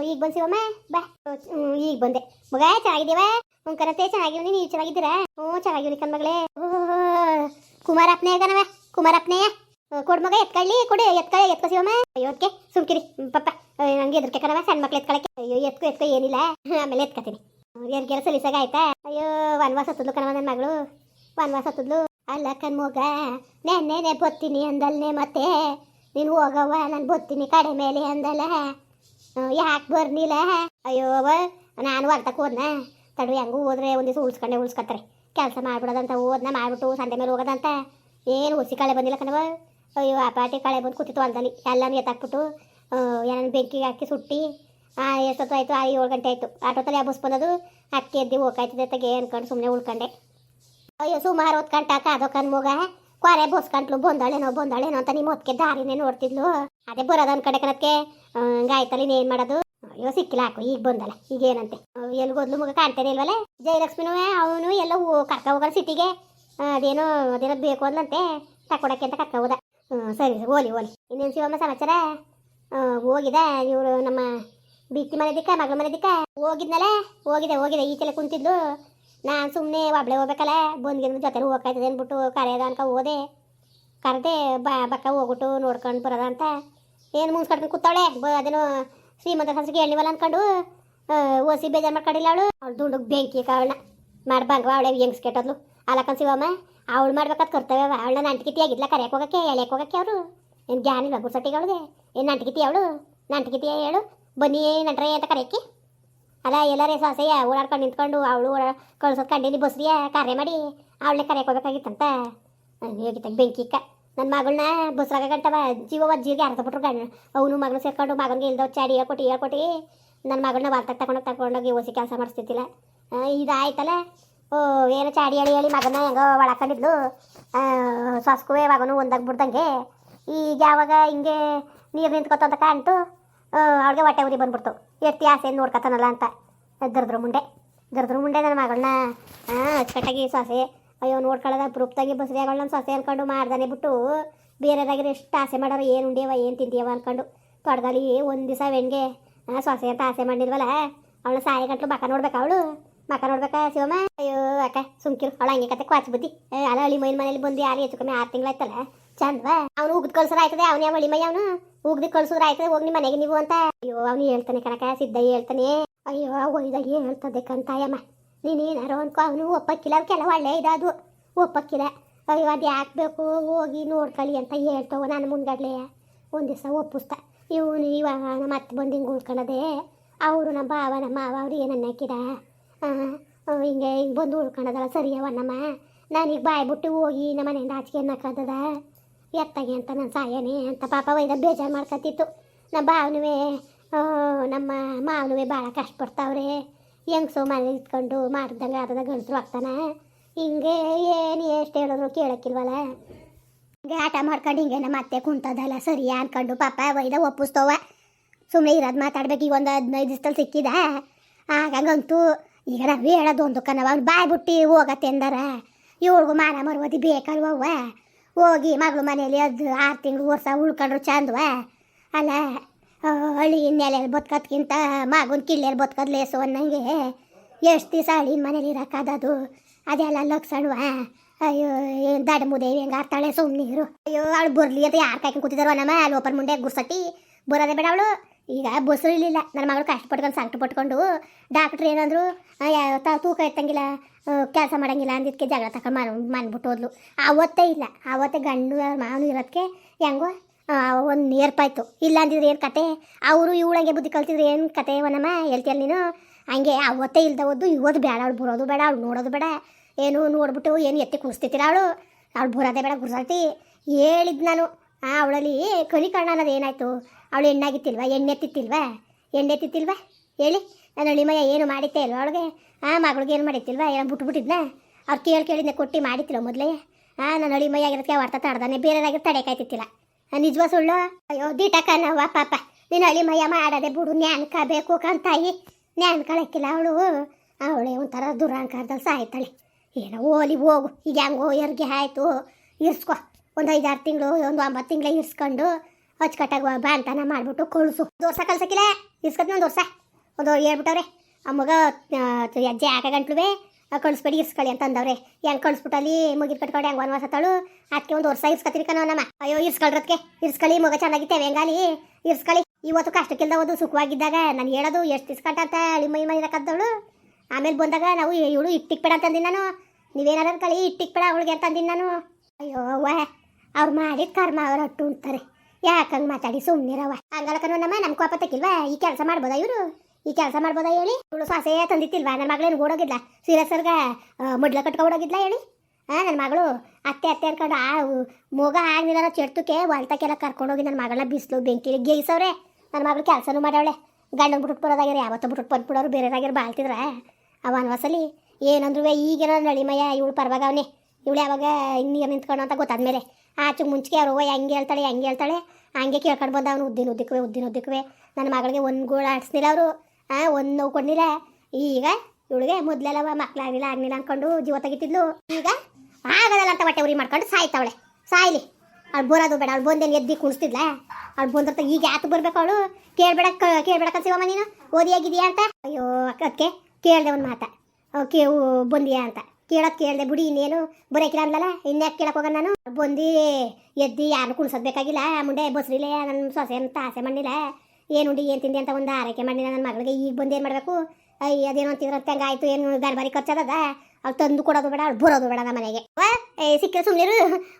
ಈಗ ಬಂದು ಶಿವಮ್ಮ, ಬಾ. ಈಗ ಬಂದೆ. ಮಗ ಚೆನ್ನಾಗಿದ್ದೀವ ಹ್ಞೂ ಕರತೆ ಚೆನ್ನಾಗಿವ್ನಿ ನೀವು ಚೆನ್ನಾಗಿದ್ದೀರಾ? ಹ್ಞೂ ಚೆನ್ನಾಗಿವ್ನಿ ಕಣ್ ಮಗಳೇ. ಕುಮಾರಪ್ಪನೇ ಕಣವ ಕುಮಾರಪ್ಪನೇ. ಕೊಡ್ ಮಗ, ಎತ್ಕೊಳ್ಳಿ, ಕೊಡಿ, ಎತ್ಕೊಳ್ಳಿ, ಎತ್ಕೊ ಶಿವಮ್ಮ. ಅಯ್ಯೋದಕ್ಕೆ ಸುಮ್ಕಿರಿ. ಪಪ್ಪ. ನಂಗೆ ಎದ್ರಕ್ಕೆ ಕಣವ ಸಣ್ಣ ಮಕ್ಳು ಎತ್ಕೊಳಕ್ಕೆ. ಅಯ್ಯೋ, ಎತ್ಕೊ ಎತ್ಕೊ, ಏನಿಲ್ಲ. ಆಮೇಲೆ ಎತ್ಕತೀನಿ. ಯಾರಿಗೆಲ್ಲ ಸಲೀಸಾಗ ಆಯ್ತಾ? ಅಯ್ಯೋ, ವನವಾಸ ಹತ್ತದ್ಲು ಕಣವ ನನ್ನ ಮಗಳು. ವನವಾಸ ಹತ್ತದ್ಲು. ಅಲ್ಲ ಕಣ್ಮೋಗ ನೆನ್ನೆ ಬತ್ತೀನಿ ಅಂದಲ್ನೆ ಮತ್ತೆ. ನೀನು ಹೋಗವ್ವ, ನಾನು ಬತ್ತೀನಿ ಕಡೆ ಮೇಲೆ ಅಂದಲ್ಲ. ಯಾಕೆ ಬರ್ನಿಲ್ಲ. ಅಯ್ಯೋ ನಾನು ಹೊರ್ತಕ್ಕೆ ಹೋದ್ನ. ತಡು ಹೆಂಗೂ ಹೋದ್ರೆ ಒಂದು ದಿವಸ ಉಳ್ಸ್ಕೊಂಡೆ, ಉಳ್ಸ್ಕೊತಾರೆ. ಕೆಲಸ ಮಾಡ್ಬಿಡೋದಂತ, ಹೋದ್ನ ಮಾಡ್ಬಿಟ್ಟು ಸಂಡೆ ಮೇಲೆ ಹೋಗೋದಂತ. ಏನು ಹುಸಿ ಕಳೆ ಬಂದಿಲ್ಲ ಕಣವ ಅಯ್ಯೋ, ಆ ಪಾಟಿ ಕಳೆ ಬಂದು ಕೂತಿತ್ತು ಅಲ್ದಲ್ಲಿ ಎಲ್ಲನೂ ಎತ್ತಾಕ್ಬಿಟ್ಟು ಏನಾದ್ರು ಬೆಂಕಿಗೆ ಹಾಕಿ ಸುಟ್ಟಿ, ಆ, ಎಷ್ಟೊತ್ತು ಆಯಿತು? ಆ, ಏಳು ಗಂಟೆ ಆಯಿತು. ಆಟೋದಲ್ಲಿ ಆ ಬಸ್ ಬಂದದು, ಅಕ್ಕಿ ಎದ್ದು ಹೋಗಾಯ್ತದೆ ತಗೆ ಅನ್ಕೊಂಡು ಸುಮ್ಮನೆ ಉಳ್ಕೊಂಡೆ. ಅಯ್ಯೋ ಸುಮಾರು ಹೊತ್ತು ಅದೋ ಕಾದೋಕನ್ ಮಗ ಕೊರೆ ಬಸ್ಕಂಟ್ಲು ಬಂದಾಳೇನೋ ಬಂದಾಳೇನೋ ಅಂತ ನಿಮ್ಮ ಹೊತ್ತಿಗೆ ದಾರಿನೇ ನೋಡ್ತಿದ್ಲು. ಅದೇ ಕಡೆ ಅನ್ಕಡೆ ಕಣಕ್ಕೆ. ಗಾಯ್ತಲ್ಲಿ ಏನು ಮಾಡೋದು? ಅಯ್ಯೋ, ಸಿಕ್ಕಿಲ್ಲ ಹಾಕು, ಈಗ ಬಂದಲ್ಲ, ಈಗ ಏನಂತೆ? ಎಲ್ಲಿ ಗೊದ್ಲು ಮುಗ ಕಾಣ್ತಾನೆ ಇಲ್ವಲ್ಲ? ಜಯಲಕ್ಷ್ಮಿನೂ, ಅವನು ಎಲ್ಲ ಕರ್ಕ ಹೋಗೋಣ ಸಿಟಿಗೆ. ಅದೇನೋ ಅದೇನೋ ಬೇಕು ಅಂದಂತೆ ತಕೊಡಕ್ಕೆ ಅಂತ ಕರ್ಕ ಹೋದ. ಸರಿ ಸರಿ ಓಲಿ ಓಲಿ ಇನ್ನೇನು ಶಿವಮ್ಮ ಸಮಾಚಾರ? ಹೋಗಿದೆ, ಇವರು ನಮ್ಮ ಬಿತ್ತಿ ಮನೆ ದಿಕ್ಕ, ಮಗಳ ಮನೆ ದಿಕ್ಕ? ಹೋಗಿದ್ನಲ್ಲ? ಹೋಗಿದೆ ಹೋಗಿದೆ ಈಚೆಲ್ಲ ಕುಂತಿದ್ಲು. ನಾನು ಸುಮ್ಮನೆ ಒಬ್ಳೆ ಹೋಗ್ಬೇಕಲ್ಲ ಬಂದ್ಗಿನ ಜೊತೆ ಹೋಗ್ಕಾಯ್ತದೆ ಅಂದ್ಬಿಟ್ಟು ಕರೆಯೋದ ಅನ್ಕ ಹೋದೆ. ಕರೆದೆ ಬಾ, ಬಕ್ಕ ಹೋಗ್ಬಿಟ್ಟು ನೋಡ್ಕೊಂಡು ಬರೋದ ಅಂತ. ಏನು ಮುನ್ಸ್ಕೊಂಡು ಕೂತಾಳೆ ಅದನ್ನು ಅದೇನೋ ಶ್ರೀಮಂತ ಶಾಸ್ತ್ರಿಗೆ ಹೇಳಿವಲ್ಲ ಅನ್ಕೊಂಡು ಓಸಿ ಬೇಜಾರು ಮಾಡ್ಕೊಂಡಿಲ್ಲ ಅವಳು. ಅವಳು ದುಡ್ಡು ಬೆಂಕಿ ಕಾವಳನ್ನ ಮಾಡ್ಬಾರ್ದು ಅವಳೆ ಹೆಂಗ್ಸ್ ಕೆಟ್ಟದ್ಲು. ಅಲ್ಲಕ್ಕನ್ ಶಿವಮ್ಮ ಅವಳು ಮಾಡ್ಬೇಕಾದ ಕರ್ತವ್ಯ ಅವಳನ್ನ ನಂಟಿಕಿತಿ ಆಗಿದ್ಲ ಕರೆಯಕ್ಕೆ ಹೋಗಕ್ಕೆ ಎಳೆಯಕ್ಕೆ ಹೋಗಕ್ಕೆ ಅವರು. ಏನು ಜ್ಞಾನ ಇಲ್ಲ ಗುರ್ಸಟ್ಟಿಗೆ ಅವಳಿಗೆ. ಏನು ನಂಟಿಕಿತಿ ಅವಳು? ನಂಟಿಕಿತಿ ಹೇಳು. ಬನ್ನಿ, ನಂಟ್ರೆ ಅಂತ ಕರೆಯಕ್ಕೆ ಅಲ್ಲ, ಎಲ್ಲರೇ ಸಾಸೆಯ ಓಡಾಡ್ಕೊಂಡು ನಿಂತ್ಕೊಂಡು, ಅವಳು ಕಳ್ಸೋದು ಕಂಡಿನಿ, ಬಸ್ರಿಯ ಕಾರ್ಯ ಮಾಡಿ. ಅವಳನ್ನೇ ಕರೆಯಕ್ಕೆ ಹೋಗ್ಬೇಕಾಗಿತ್ತಂತ. ಹೇಗಿತ್ತ ಬೆಂಕಿಕ್ಕ ನನ್ನ ಮಗಳನ್ನ ಬಸ್ರಾಗ ಗಂಟವ ಜೀವ ಅರ್ಧ ಬಿಟ್ರು ಗಂಡ ಅವನು ಮಗನ ಸೇರ್ಕೊಂಡು ಮಗನಿಗೆ ಇಲ್ದವ್ ಚಾಡಿ ಹೇಳ್ಕೊಟ್ಟು ಹೇಳ್ಕೊಟ್ಟು ನನ್ನ ಮಗಳನ್ನ ವಾರ್ತಾಗ ತಗೊಂಡೋಗಿ ತಗೊಂಡೋಗಿ ಓಸಿ ಕೆಲಸ ಮಾಡಿಸ್ತಿದ್ದಿಲ್ಲ. ಇದಾಯ್ತಲ್ಲ. ಓ, ಏನು ಚಾಡಿ ಹೇಳಿ ಹೇಳಿ ಮಗನ ಹೆಂಗೋ ಒಳಕೊಂಡಿದ್ಲು. ಸೊಸ್ಕುವೆ ಮಗನು ಒಂದಾಗ ಬಿಡ್ದಂಗೆ. ಈಗ ಯಾವಾಗ ಹಿಂಗೆ ನೀರು ನಿಂತ್ಕೊತ ಅಂತ ಕಾಣ್ತು. ಅವ್ಳಿಗೆ ಹೊಟ್ಟೆ ಉರಿ ಬಂದ್ಬಿಡ್ತು. ಎತ್ತಿ ಆಸೆ ನೋಡ್ಕೊತಾನಲ್ಲ ಅಂತ. ದರ್ದ್ರ ಮುಂಡೆ. ದರ್ದ್ರ ಮುಂಡೆ ನನ್ನ ಮಗಳನ್ನ ಅಚ್ಚುಕಟ್ಟಾಗಿ ಸೊಸೆ ಅಯ್ಯೋ ನೋಡ್ಕೊಳ್ಳೋದ ಪ್ರೂಪ್ತಾಗಿ ಬಸ್ರಿಯಾಗಳನ್ನ ಸೊಸೆ ಅನ್ಕೊಂಡು ಮಾಡ್ದಾನೆ ಬಿಟ್ಟು ಬೇರೆದಾಗಿರೋ ಎಷ್ಟು ಆಸೆ ಮಾಡೋರು ಏನು ಉಂಡಿಯವ, ಏನು ತಿಂತೀಯವ ಅನ್ಕೊಂಡು ತೊಡ್ದಲ್ಲಿ ಒಂದು ದಿವಸ ವೆಣ್ಗೆ ಸೊಸೆ ಅಂತ ಆಸೆ ಮಾಡಿಲ್ವಲ್ಲ ಅವಳ ಸಾಯಿ ಗಂಟ್ಲು ಮಕ ನೋಡ್ಬೇಕು ಅವಳು? ಮಕ ನೋಡ್ಬೇಕಾ ಶಿವಮ್ಮ? ಅಯ್ಯೋ ಅಕ್ಕ, ಸುಮ್ಕಿರು, ಅವಳ ಹಂಗೆ ಕತೆ ಕ್ವಾಚ್ ಬುದ್ಧಿ. ಅಲ್ಲ ಹಳಿ ಮೈನ್ ಮನೇಲಿ ಬಂದು ಯಾರು ಹೆಚ್ಚು ಕಮ್ಮಿ ಆರು ತಿಂಗಳಾಯ್ತಲ್ಲ. ಚಂದ್ವ, ಅವ್ನು ಉಗ್ದು ಕಳ್ಸೋದು ಆಯ್ತದೆ ಅವನೇ ಹಳಿ ಮೈ ಅವನು? ಉಗ್ದು ಕಳ್ಸೋದ್ರ ಆಯ್ತದೆ ಹೋಗಿ ನಿಮ್ಮ ಮನೆಗೆ ನೀವು ಅಂತ. ಅಯ್ಯೋ, ಅವನು ಹೇಳ್ತಾನೆ ಕಣಕ ಸಿದ್ಧ ಹೇಳ್ತಾನೆ. ಅಯ್ಯೋ ಒಯ್ದಾಗಿ ಹೇಳ್ತದೆ ಕಂತಾಯಮ್ಮ ನೀನೇನಾರು ಅನ್ಕೋ, ಅವನು ಒಪ್ಪಕ್ಕಿಲ್ಲ ಕೆಲವು ಒಳ್ಳೆ ಇದಾದು. ಒಪ್ಪಕ್ಕಿಲ್ಲ. ಅಯ್ಯೋ, ಅದು ಯಾಕೆ ಬೇಕು? ಹೋಗಿ ನೋಡ್ಕೊಳ್ಳಿ ಅಂತ ಹೇಳ್ತಾವ ನಾನು ಮುಂದಡ್ಲೆ ಒಂದು ದಿವಸ ಒಪ್ಪಿಸ್ತ. ಇವನು ಇವಾಗ ನಮ್ಮ ಅತ್ತೆ ಬಂದು ಹಿಂಗೆ ಉಳ್ಕೊಳ್ಳೋದೇ ಅವರು ನಮ್ಮ ಬಾವ ನಮ್ಮ ಮಾವ, ಅವ್ರು ಏನನ್ನ ಹಾಕಿದ ಹಿಂಗೆ ಹಿಂಗೆ ಬಂದು ಉಳ್ಕೊಳ್ಳೋದಲ್ಲ ನಾನು ನಾನೀಗ ಬಾಯಿ ಬಿಟ್ಟು ಹೋಗಿ ನಮ್ಮ ಮನೆಯಿಂದ ಆಚೆಗೆ ಅನ್ನಕ್ಕಾದದ ಎತ್ತಾಗೆ ಅಂತ ನಾನು ಸಾಯನೇ ಅಂತ ಪಾಪ ಒಯ್ದ ಬೇಜಾರು ಮಾಡ್ಕೊತಿತ್ತು ನಮ್ಮ ಭಾವನುವೆ ನಮ್ಮ ಮಾವನವೇ ಭಾಳ ಕಷ್ಟಪಡ್ತಾವ್ರೆ ಹೆಂಗ್ಸು ಮನೆ ಇಟ್ಕೊಂಡು ಮಾಡ್ದಂಗೆ ಆದದ ಗಂಡಸ್ರು ಆಗ್ತಾನೆ? ಹಿಂಗೆ ಏನು ಎಷ್ಟು ಹೇಳಿದ್ರು ಕೇಳಕ್ಕಿಲ್ವಲ್ಲ ಹಿಂಗೆ ಆಟ ಮಾಡ್ಕೊಂಡು ಹಿಂಗೆ ಮತ್ತೆ ಕುಂತದಲ್ಲ, ಸರಿ ಅನ್ಕೊಂಡು ಪಾಪ ಒಯ್ದ ಒಪ್ಪಿಸ್ತವ. ಸುಮ್ಮನೆ ಇರೋದು ಮಾತಾಡ್ಬೇಕು, ಈಗ ಒಂದು ಹದಿನೈದು ದಿವ್ಸದಲ್ಲಿ ಸಿಕ್ಕಿದ. ಆಗಂತೂ ಈಗ ನಾವು ಹೇಳೋದು ಒಂದು ಕನವ, ಅವ್ನು ಬಾಯ್ ಬಿಟ್ಟು ಹೋಗತ್ತೆ ಎಂದಾರ ಇವ್ರಿಗೂ ಮಾನ ಮರುವದಿ ಬೇಕಲ್ವವ್ವ ಹೋಗಿ ಮಗಳು ಮನೇಲಿ ಅದು ಆರು ತಿಂಗಳು ವರ್ಷ ಉಳ್ಕೊಂಡ್ರು ಚಂದವ. ಅಲ್ಲ ಹಳ್ಳಿ ನೆಲೆಯಲ್ಲಿ ಬದುಕೋದ್ಕಿಂತ ಮಾಗುನ ಕಿಳ್ಳಿಯಲ್ಲಿ ಬದುಕೋದು ಲೇಸು ಅನ್ನಂಗೆ ಎಷ್ಟು ದಿವಸ ಹಳ್ಳಿನ ಮನೇಲಿ ಇರೋಕ್ಕಾದದು. ಅದೆಲ್ಲ ಲಕ್ಷಣವ. ಅಯ್ಯೋ, ಏನು ದಡ ಮುದೇವಿ ಹೆಂಗೆ ಆಡ್ತಾಳೆ ಸುಮ್ಮನೀರು ಅಯ್ಯೋ, ಅವಳು ಬರಲಿ ಅಂತ ಯಾರು ಕಾಯ್ಕೊಂಡು ಕೂತಿದಾರೋ ನಮ್ಮ ಅಲ್ಲಿ ಓಪನ್ ಮುಂಡೆ ಗುರ್ಸಟ್ಟಿ ಬರೋದೇ ಬೇಡ ಅವಳು. ಈಗ ಬಸ್ಸು ಇರಲಿಲ್ಲ. ನನ್ನ ಮಗಳು ಕಷ್ಟಪಟ್ಕೊಂಡು ಸಂಕಟ ಪಟ್ಕೊಂಡು ಡಾಕ್ಟ್ರ್ ಏನಂದ್ರು ತೂಕ ಎತ್ತಂಗಿಲ್ಲ ಕೆಲಸ ಮಾಡಂಗಿಲ್ಲ ಅಂದಿದ್ದಕ್ಕೆ ಜಗಳ ತಗೊಂಡು ಮನ್ ಮನ್ಬಿಟ್ಟು ಹೋದ್ಲು. ಆವತ್ತೇ ಇಲ್ಲ. ಆವತ್ತೇ ಗಂಡು, ಮಾವನು ಇರೋದಕ್ಕೆ ಹೆಂಗೋ ಒಂದು ಇಲ್ಲ ಅಂದಿದ್ರೆ ಏನು ಕತೆ? ಅವರು ಇವಳಂಗೆ ಬುದ್ಧಿ ಕಲ್ತಿದ್ರೆ ಏನು ಕತೆ ಒನಮ್ಮ ಹೇಳ್ತೀಯಲ್ಲ ನೀನು? ಹಂಗೆ ಅವತ್ತೇ ಇಲ್ದ ಹೋದ್ದು ಇವತ್ತು ಬೇಡ, ಅವಳು ಬರೋದು ಬೇಡ, ಅವಳು ನೋಡೋದು ಬೇಡ. ಏನು ನೋಡ್ಬಿಟ್ಟು ಏನು ಎತ್ತಿ ಕುಡಿಸ್ತಿತ್ತಿಲ್ಲ ಅವಳು? ಅವಳು ಬರೋದೇ ಬೇಡ ಗುರ್ಸಲ್ತಿ. ಹೇಳಿದ್ ನಾನು. ಆ, ಅವಳಲ್ಲಿ ಕಲಿಕರ್ಣ ಅನ್ನೋದು ಏನಾಯಿತು? ಅವಳು ಎಣ್ಣಾಗಿತ್ತಿಲ್ವಾ ಎಣ್ಣೆ ಎತ್ತಿತ್ತಿಲ್ವ ಎಣ್ಣೆ ಎತ್ತಿತ್ತಿಲ್ವ ಹೇಳಿ. ನಾನು ಅಳಿಮಯ್ಯ ಏನು ಮಾಡಿದ್ದೆ ಇಲ್ವ ಅವಳಿಗೆ? ಆ, ಮಗಳಿಗೆ ಏನು ಮಾಡಿತ್ತಿಲ್ವಾ ಏನೋ ಬಿಟ್ಬಿಟ್ಟಿದ್ನ? ಅವ್ರು ಕೇಳಿ ಕೇಳಿದ್ನ ಕೊಟ್ಟು ಮಾಡಿತ್ತಿಲ್ಲ ಮೊದಲೇ. ಆ ನಾನು ಅಳಿಮಯ್ಯ ಆಗಿರೋದಕ್ಕೆ ಹೊರ್ತಾ ತಡ್ದಾನೆ. ಬೇರೆದಾಗಿರೋ ತಡೆಕಾಯ್ತಿತ್ತಿಲ್ಲ. ನಿಜವಾ ಸುಳ್ಳು? ಅಯ್ಯೋ ದಿಟಕನವ್ವ ಪಾಪ. ನೀನು ಅಳಿಮಯ್ಯ ಮಾಡದೆ ಬಿಡು ನ್ಯಾನ್ಕಬೇಕು ಕಂತಾಯಿ. ನ್ಯಾನ್ಕಳಕ್ಕಿಲ್ಲ ಅವಳು. ಅವಳೇ ಒಂಥರ ದುರಾಂಕಾರದಲ್ಲಿ ಸಾಯ್ತಾಳೆ. ಏನೋ ಓಲಿ ಹೋಗು, ಈಗ ಹೆಂಗೋ ಎರ್ಗೆ ಆಯಿತು. ಇರ್ಸ್ಕೊ. ಒಂದು ಐದಾರು ತಿಂಗಳು, ಒಂದು ಒಂಬತ್ತು ತಿಂಗಳ ಇರ್ಸ್ಕೊಂಡು ಅಚ್ಚುಕಟ್ಟಾಗಿ ಬಾಂತನ ಮಾಡಿಬಿಟ್ಟು ಕಳ್ಸು. ದೋರ್ಸ ಕಳ್ಸಕ್ಕಿಲ್ಲ? ಇಸ್ಕತ್ ನಾನು ದೋಸೆ. ಒಂದು ಹೇಳ್ಬಿಟ್ಟವ್ರೆ. ಆ ಮಗ ಅಜ್ಜೆ ಯಾಕೆ ಗಂಟ್ಲುವೆ. ಕಳಿಸ್ಬೇಡಿ ಇರ್ಸ್ಕೊಳ್ಳಿ ಅಂತ ಅಂದವ್ರೆ. ಹೆಂಗ್ ಕಳ್ಸ್ಬಿಟ್ಟಲ್ಲಿ ಮುಗಿದ್ ಕಟ್ಕೊಂಡು, ಹೆಂಗ್ ವನವಾಸ ತಾಳು. ಅದಕ್ಕೆ ಒಂದು ವರ್ಷ ಇರ್ಸ್ಕತ್ತೀರಿ ಕಣ ನಮ್ಮ. ಅಯ್ಯೋ, ಇರ್ಸ್ಕೊಳ್ರದ್ಕೆ. ಇರ್ಸ್ಕೊಳ್ಳಿ, ಮಗ ಚೆನ್ನಾಗಿತ್ತೇವೆ ಹೆಂಗಾಲಿ. ಇರ್ಸ್ಕೊಳ್ಳಿ. ಇವತ್ತು ಕಷ್ಟಕ್ಕಿಲ್ದ ಒಂದು ಸುಖವಾಗಿದ್ದಾಗ ನಾನು ಹೇಳೋದು ಎಷ್ಟು ಇಸ್ಕಂಟ ಅಂತ ಅಳಿ ಮೈ ಕದ್ದವಳು ಆಮೇಲೆ ಬಂದಾಗ ನಾವು ಇವಳು ಇಟ್ಟಿಕ್ ಬೇಡ ಅಂತಂದಿನಿ ನಾನು. ನೀವೇನಾರ ಕಳಿ ಇಟ್ಟಿಕ್ ಬೇಡ ಅವಳಿಗೆ ಅಂತ ಅಂದಿನಿ ನಾನು. ಅಯ್ಯೋ, ಅವ್ವ. ಅವ್ರು ಮಾಡಿದ ಕರ್ಮ ಅವ್ರ ಅಟ್ಟು ಅಂತಾರೆ ಯಾಕಂಗೆ ಮಾತಾಡಿ ಸುಮ್ಮನಿರವ ಹಂಗಲ್ಲ ನಮ್ಮ ನಮ್ಮ, ನಮ್ ಕೋಪ ತಕ್ಕಿಲ್ವಾ? ಈ ಕೆಲಸ ಮಾಡ್ಬೋದಾ ಇವರು? ಈ ಕೆಲಸ ಮಾಡ್ಬೋದಾ ಹೇಳಿ? ಇವಳು ಸೊಸೆ ತಂದಿತ್ತಿಲ್ವಾ ನನ್ನ ಮಗಳೇನು ಓಡೋಗಿದ್ಲ. ಸೀರಿಯಸ್ಸರ್ಗ ಮಡ್ಲ ಕಟ್ಕೊ ಓಡೋಗಿದ್ಲ ಹೇಳಿ? ಹಾಂ ನನ್ನ ಮಗಳು ಅತ್ತೆ ಅತ್ತೆ ಅನ್ಕೊಂಡು ಆ ಮೋಗ ಆಗ್ನಿಲ್ಲ ಚೆಟ್ಟುಕೆ ಹೊಲ್ತಕ್ಕೆಲ್ಲ ಕರ್ಕೊಂಡೋಗಿ ನನ್ನ ಮಗಳ ಬಿಸಿಲು ಬೆಂಕಿ ಗೇಯಿಸವ್ರೆ. ನನ್ನ ಮಗಳು ಕೆಲಸನೂ ಮಾಡವಳೆ. ಗಂಡನ ಬಿಟ್ಟು ಬರೋದಾಗಿರ ಯಾವತ್ತೋ ಬಿಟ್ಟು ಬಂದ್ಬಿಡೋರು ಬೇರೆದಾಗ್ಯಾರ ಬಾಳ್ತಿದ್ರ. ಅವ ಅನ್ವಸಲಿ ಏನಂದ್ರೂ ಈಗೇನೋ ನಳಿಮಯ್ಯ, ಇವಳು ಪರವಾಗ ಅವನೇ. ಇವಳು ಯಾವಾಗ ನೀರು ನಿಂತ್ಕೊಂಡು ಅಂತ ಗೊತ್ತಾದ್ಮೇಲೆ. ಆಚೆ ಮುಂಚೆಗೆ ಅವ್ರು ಅವ್ವ ಹೆಂಗೆ ಹೇಳ್ತಾಳೆ ಹೆಂಗೆ ಹೇಳ್ತಾಳೆ, ಹಂಗೆ ಕೇಳ್ಕೊಂಡು ಬಂದ ಅವನು ಉದ್ದಿನ ಉದ್ದಿಕ್ಕವೆ ಉದ್ದಿನ ಉದ್ದಿಕ್ಕವೆ ನನ್ನ ಮಗಳಿಗೆ ಒಂದು ಗೋಳ ಆಡಿಸ್ನಿಲ್ಲ ಅವರು. ಆ, ಒಂದು ನೋವು ಕೊಡ್ನಿಲ್ಲ ಈಗ ಇವಳಿಗೆ ಮೊದ್ಲೆಲ್ಲವ ಮಕ್ಕಳಾಗಲಿಲ್ಲ ಆಗ್ಲಿಲ್ಲ ಅನ್ಕೊಂಡು ಜೀವ ತೆಗಿತಿದ್ಲು. ಈಗ ಆಗದಲ್ಲ ಅಂತ ಹೊಟ್ಟೆ ಉರಿ ಮಾಡ್ಕೊಂಡು ಸಾಯ್ತಾವಳೆ. ಸಾಯ್ಲಿ. ಅವ್ಳು ಬರೋದು ಬೇಡ, ಅವ್ಳು ಬಂದೇನು ಎದ್ದಿ ಕುಣಿಸ್ತಿದ್ಲ? ಅವ್ಳು ಬಂದ್ರ ಈಗ ಯಾತು ಬರ್ಬೇಕು ಅವಳು? ಕೇಳ್ಬೇಡ ಕೇಳ್ಬೇಡ ಕನ್ಸಿವಮ್ಮ ನೀನು. ಓದಿಯಾಗಿದೆಯಾ ಅಂತ? ಅಯ್ಯೋ ಅದಕ್ಕೆ ಕೇಳ್ದೆ ಒಂದು ಮಾತ. ಓಕೆ ಬಂದಿಯಾ ಅಂತ. ಕೇಳೋದು ಕೇಳ್ದೆ ಬಿಡಿ, ಇನ್ನೇನು ಬರೋಕಿಲ್ಲ ಅಂದಲ್ಲ ಇನ್ಯಾಕೆ ಕೇಳಕ್ ಹೋಗೋಣ ನಾನು? ಬಂದು, ಎದ್ದಿ ಯಾರು ಕುಣಿಸೋದು ಬೇಕಾಗಿಲ್ಲ. ಮುಂದೆ ಬಸ್ರಿಲ್ಲ ನನ್ನ ಸೊಸೆ ಅಂತ ಆಸೆ ಮಾಡಿಲ್ಲ ಏನು ಉಂಡಿ ಏನು ತಿಂದಿ ಅಂತ ಒಂದು ಆರೈಕೆ ಮಾಡಿಲ್ಲ ನನ್ನ ಮಗಳಿಗೆ. ಈಗ ಬಂದು ಏನು ಮಾಡಬೇಕು? ಅಯ್ಯ ಅದೇನೋ ಅಂತಿದ್ರಂತೆ ಹಂಗಾಯ್ತು ಏನು ಗರ್ಬಾರಿ ಖರ್ಚದ ಅವ್ಳು ತಂದು ಕೊಡೋದು ಬೇಡ ಅವ್ಳು ಬರೋದು ಬೇಡ ನಮ್ಮ ಮನೆಗೆ. ಸಿಕ್ಕಿದ್ರೆ ಸುಮ್ಮನಿರು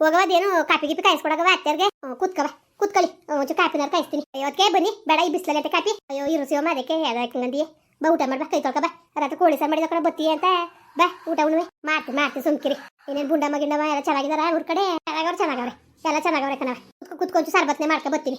ಹೋಗವದೇನು ಕಾಪಿ ಗಿಪಿ ಕಾಯಿಸ್ಕೊಡಗವ ಹ್ಮ್, ಕೂತ್ಕವ ಕೂತ್ಕೊಳ್ಳಿ. ಒಂಚೂರು ಕಾಪಿನಾರು ಕಾಯಿಸ್ತೀನಿ. ಅಯ್ಯೋ ಅದಕ್ಕೆ ಬನ್ನಿ. ಬೇಡ ಈ ಬಿಸಿಲಲ್ಲಿ ಕಾಪಿ ಅಯ್ಯೋ ಇರು ಸಿವಮ್ಮ ಅದಕ್ಕೆ ಯಾವ್ದಾಕಂಗಂದಿ ಬಾ ಊಟ ಮಾಡ್ಬಾ ಕೈ ತೊಳ್ಕ ಬಾ. ರಾತ್ರಿ ಕೋಳಿ ಸಾರು ಮಾಡಿದ ಕಡೆ ಬತ್ತಿ ಅಂತ. ಬಾ ಊಟ ಉಣ್ವೆ. ಮಾಡ್ತಿ ಮಾಡ್ತಿ ಸುಮ್ಕಿರಿ. ಇನ್ನೇನು ಬುಂಡಮ್ಮ ಗಿಂಡಮ್ಮ ಎಲ್ಲ ಚೆನ್ನಾಗಿದಾರ ಊರ್ ಕಡೆ? ಚೆನ್ನಾಗವ್ರೆ ಚೆನ್ನಾಗವ್ರೆ. ಎಲ್ಲ ಚೆನ್ನಾಗವ್ರೆ ಕಣವ ಕುತ್ಕೊಂಚು ಸರ್ಬತ್ನೆ ಮಾಡ್ಕೊ ಬರ್ತೀನಿ